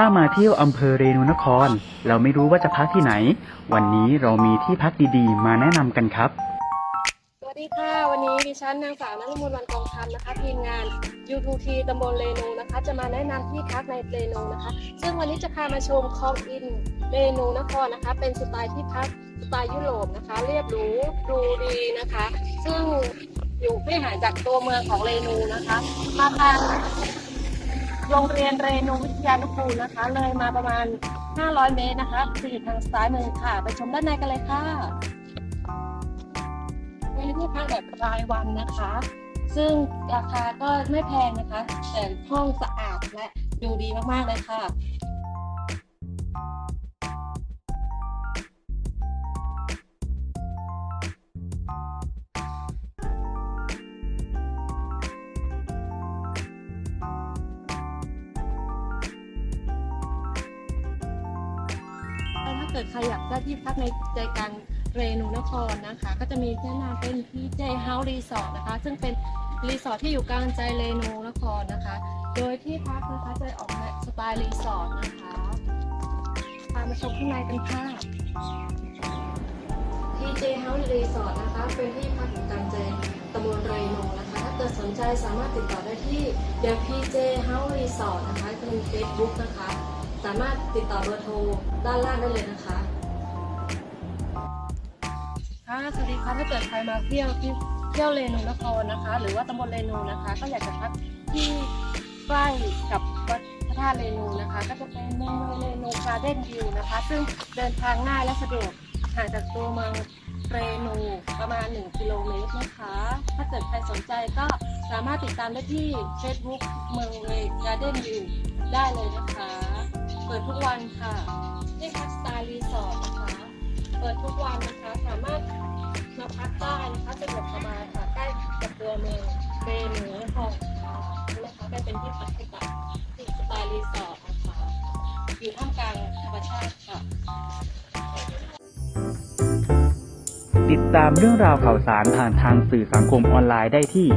ถ้ามาเที่ยวอำเภอเรนูนคร เราไม่รู้ว่าจะพักที่ไหน วันนี้เรามีที่พักดีๆ มาแนะนำกันครับ สวัสดีค่ะ วันนี้ดิฉันนางสาวนฤมลวันกองคำนะคะทีมงาน U2T ตำบลเรนูนะคะ จะมาแนะนำที่พักในเรนูนะคะ ซึ่งวันนี้จะพามาชมคลองอินเรนูนครนะคะ เป็นสไตล์ที่พักสไตล์ยุโรปนะคะ เรียบหรูดูดีนะคะ ซึ่งอยู่ไม่ห่างจากตัวเมืองของเรนูนะคะ มาทาง โรงเรียนเรนูวิทยานุกูลนะคะ เลยมาประมาณ 500 เมตรนะคะคืออยู่ทางซ้ายมือค่ะ ไปชมด้านในกันเลยค่ะมีที่พักแบบรายวันนะคะ ซึ่งราคาก็ไม่แพงนะคะ แต่ห้องสะอาดและดูดีมากๆเลยค่ะ กิดใครอยากได้ที่พักในใจกลางเรนูนครนะคะ ก็จะมีแนะนำเป็น PJ House Resort นะคะ ซึ่งเป็นรีสอร์ทที่อยู่กลางใจเรนูนครนะคะ โดยที่พักนะคะจะออกแบบสไตล์รีสอร์ทนะคะพามาชมข้างในกันค่ะ PJ House Resort นะคะ เป็นที่พักอยู่กลางใจตำบลเรนูนะคะ ถ้าเกิดสนใจสามารถติดต่อได้ที่ The PJ House Resort นะคะเป็น Facebook นะคะ สามารถติดต่อเบอร์โทรด้านล่างได้เลยนะคะค่ะสวัสดีค่ะถ้าเกิดใครมาเที่ยวที่เที่ยวเรนูนครนะคะ หรือว่าตำบลเรนูนะคะ ก็อยากจะพักที่ใกล้กับวัดพระธาตุเรนูนะคะ ก็จะเป็นเมืองเรนูการ์เด้นวิวนะคะ ซึ่งเดินทางง่ายและสะดวกห่างจากตัวเมืองเรนูประมาณ 1 กิโลเมตรนะคะ ถ้าเกิดใครสนใจก็สามารถติดตามได้ที่ Facebook เมืองเรการ์เด้นวิวได้เลยนะคะ เปิดทุกวันค่ะที่พักสไตล์รีสอร์ทนะคะ เปิดทุกวันนะคะ สามารถมาพักได้นะคะสะดวกสบายค่ะใกล้กับตัวเมืองเรนูนครนะคะไปเป็นที่พักที่แบบที่สไตล์รีสอร์ทนะคะ อยู่ท่ามกลางธรรมชาติค่ะ ติดตามเรื่องราวข่าวสารผ่านทางสื่อสังคมออนไลน์ได้ที่